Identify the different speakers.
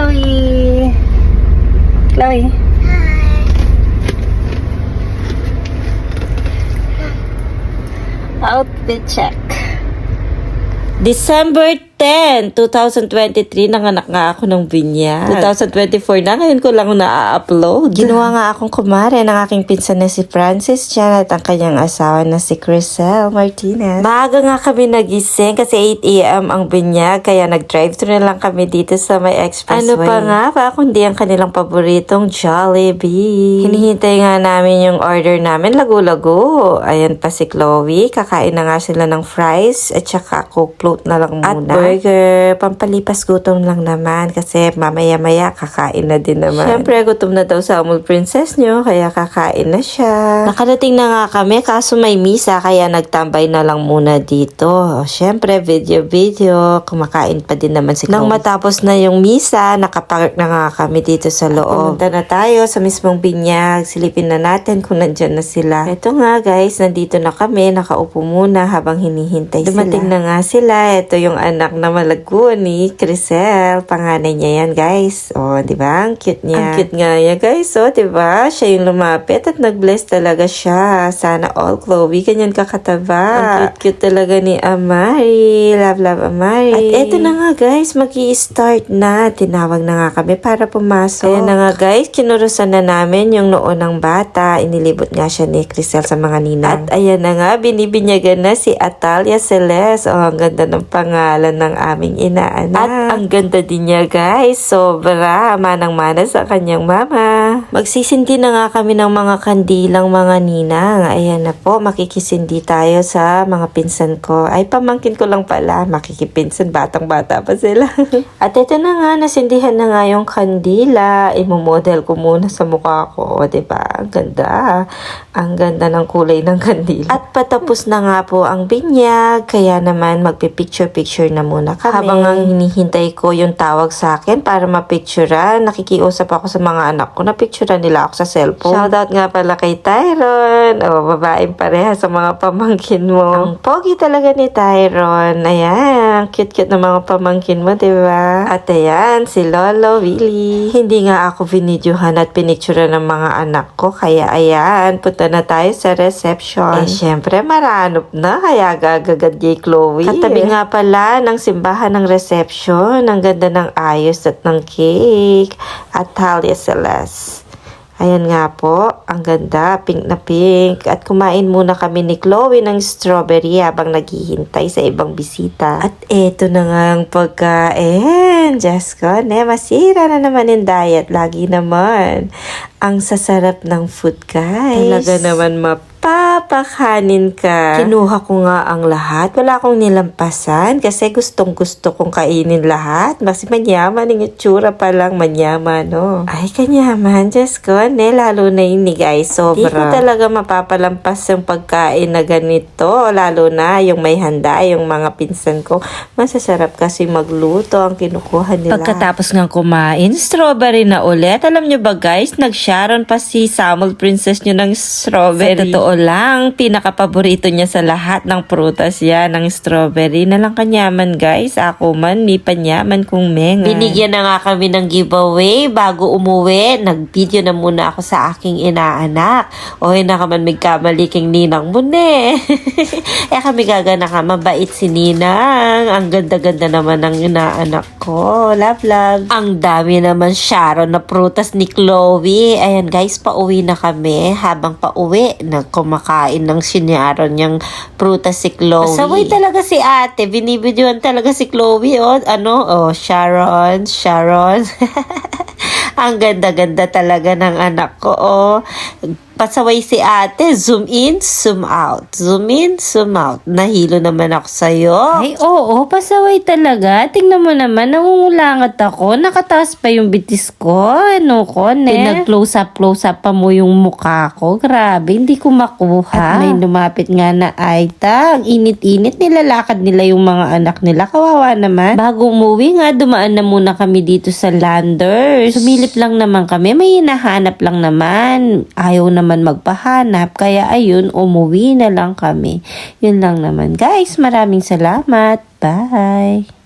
Speaker 1: Chloe. Chloe. Outfit check.
Speaker 2: December 10, 2023, nanganak nga ako ng binyag. 2024 na, ngayon ko lang na-upload. Ginawa nga akong kumare ng aking pinsan na si Francis Chan at ang kanyang asawa na si Crisel Martinez. Maaga nga kami nagising kasi 8am ang binyag, kaya nag-drive-thru na lang kami dito sa may expressway. Ano pa nga pa kundi ang kanilang paboritong Jollibee. Hinihintay nga namin yung order namin, lago-lago. Ayan pa si Chloe, kakain na nga sila ng fries at saka coke float na lang muna. At burger, pampalipas gutom lang naman kasi mamaya-maya kakain na din naman. Siyempre, gutom na daw sa Amul Princess nyo, kaya kakain na siya. Nakarating na nga kami, kaso may misa, kaya nagtambay na lang muna dito. Siyempre, video-video, kumakain pa din naman si. Nang matapos na yung misa, nakapark na nga kami dito sa loob. Pumunta na tayo sa mismong binyag, silipin na natin kung nandyan na sila. Ito nga guys, nandito na kami, nakaupo muna habang hinihintay Dumating sila. na nga sila, ito yung anak na malago ni Crisel. Panganay niya yan, guys. O, oh, di ba? Ang cute niya. Ang cute nga niya, guys. O, di ba? Siya yung lumapit at nag-bless talaga siya. Sana all Chloe, ganyan kakataba. Ang cute-cute talaga ni Amari. Love, love, Amari. At eto na nga, guys. mag start na. Tinawag na nga kami para pumasok. Kaya na nga, guys. Kinurusan na namin yung noon ng bata. Inilibot nga siya ni Crisel sa mga ninang. At ayan na nga, binibinyagan na si Atalia Celeste. Oh, ang ganda ng pangalan ng aming inaanak. At ang ganda din niya guys. Sobra. Manang-mana sa kanyang mama. Magsisindi na nga kami ng mga kandilang mga ninang. Ayan na po. Makikisindi tayo sa mga pinsan ko. Ay, pamangkin ko lang pala. Makikipinsan. Batang-bata pa sila. At ito na nga. Nasindihan na nga yung kandila. Imomodel ko muna sa mukha ko. O, diba? Ang ganda. Ang ganda ng kulay ng kandila. At patapos na nga po ang binyag. Kaya naman magpipicture-picture na muna kami. Habang ang hinihintay ko yung tawag sa akin para mapicturean, nakikiusap ako sa mga anak ko. Napicturean nila ako sa cellphone. Shoutout nga pala kay Tyron. O, babaeng pareha sa mga pamangkin mo. Ang pogi talaga ni Tyron. Ayan, cute-cute ng mga pamangkin mo, di ba? At ayan, si Lolo, Willie. Hindi nga ako vinidyohan at pinicturean ng mga anak ko. Kaya ayan, punta na tayo sa reception. Eh, syempre, maranop na. Kaya gagagad kay Chloe. Katabi nga pala ng simbahan ng reception. Ang ganda ng ayos at ng cake. At Talia Celeste. Ayan nga po, ang ganda, pink na pink. At kumain muna kami ni Chloe ng strawberry habang naghihintay sa ibang bisita. At eto na nga ang pagkain. Diyos ko, ne, masira na naman yung diet. Lagi naman. Ang sasarap ng food, guys. Talaga naman mapapakanin ka. Kinuha ko nga ang lahat. Wala akong nilampasan kasi gustong gusto kong kainin lahat. Kasi manyaman yung itsura pa lang manyaman, no? Ay, kanyaman. Diyos ko, ne, lalo na yun guys. Sobra. Di ko talaga mapapalampas yung pagkain na ganito. Lalo na yung may handa, yung mga pinsan ko. Masasarap kasi magluto ang kinukuha nila.
Speaker 3: Pagkatapos ng kumain, strawberry na ulit. Alam nyo ba guys, nag-sharon pa si Samuel Princess nyo ng strawberry. Sa totoo lang, pinakapaborito niya sa lahat ng prutas yan, ng strawberry. Na lang kanyaman guys, ako man, may panyaman kung menga.
Speaker 2: Binigyan na nga kami ng giveaway bago umuwi. Nag-video na muna ako sa aking inaanak. O na ka man magkamali king ninang mo ne. eh kami gagana ka, mabait si ninang. Ang ganda-ganda naman ng inaanak ko. Love, love. Ang dami naman Sharon na prutas ni Chloe. Ayan guys, pauwi na kami. Habang pauwi, nagkumakain ng sinyaron niyang prutas si Chloe. Saway talaga si ate. Binibidyoan talaga si Chloe. Oh, ano? Oh, Sharon, Sharon. Ang ganda-ganda talaga ng anak ko. Oh. Pasaway si ate. Zoom in, zoom out. Zoom in, zoom out. Nahilo naman ako sa'yo.
Speaker 3: Ay, oo, pasaway talaga. Tingnan mo naman, nangungulangat ako. Nakataas pa yung bitis ko. Ano ko, ne? Pinag-close up, close up pa mo yung mukha ko. Grabe, hindi ko makuha. At may lumapit nga na Aita. Ang init-init, nilalakad nila yung mga anak nila. Kawawa naman. Bago umuwi nga, dumaan na muna kami dito sa Landers. Sumilip lang naman kami. May hinahanap lang naman. Ayaw naman magpahanap. Kaya ayun, umuwi na lang kami. Yun lang naman. Guys, maraming salamat. Bye!